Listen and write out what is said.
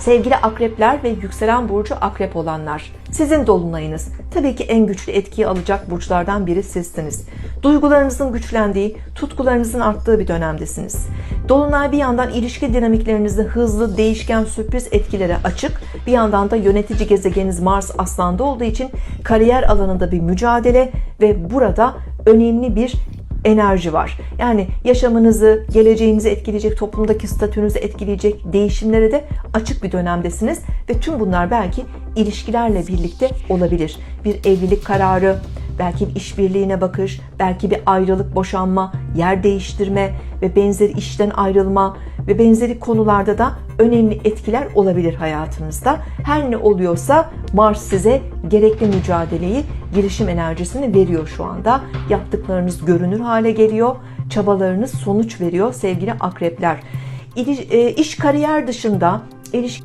Sevgili akrepler ve yükselen burcu akrep olanlar, sizin dolunayınız tabii ki en güçlü etkiyi alacak burçlardan biri sizsiniz. Duygularınızın güçlendiği, tutkularınızın arttığı bir dönemdesiniz. Dolunay bir yandan ilişki dinamiklerinizde hızlı, değişken, sürpriz etkilere açık, bir yandan da yönetici gezegeniniz Mars Aslan'da olduğu için kariyer alanında bir mücadele ve burada önemli bir enerji var. Yani yaşamınızı, geleceğinizi etkileyecek, toplumdaki statünüzü etkileyecek değişimlere de açık bir dönemdesiniz ve tüm bunlar belki ilişkilerle birlikte olabilir. Bir evlilik kararı, belki bir işbirliğine bakış, belki bir ayrılık, boşanma, yer değiştirme ve benzeri işten ayrılma ve benzeri konularda da önemli etkiler olabilir hayatınızda. Her ne oluyorsa Mars size gerekli mücadeleyi, girişim enerjisini veriyor şu anda. Yaptıklarınız görünür hale geliyor. Çabalarınız sonuç veriyor sevgili akrepler. İliş- e, İş kariyer dışında ilişki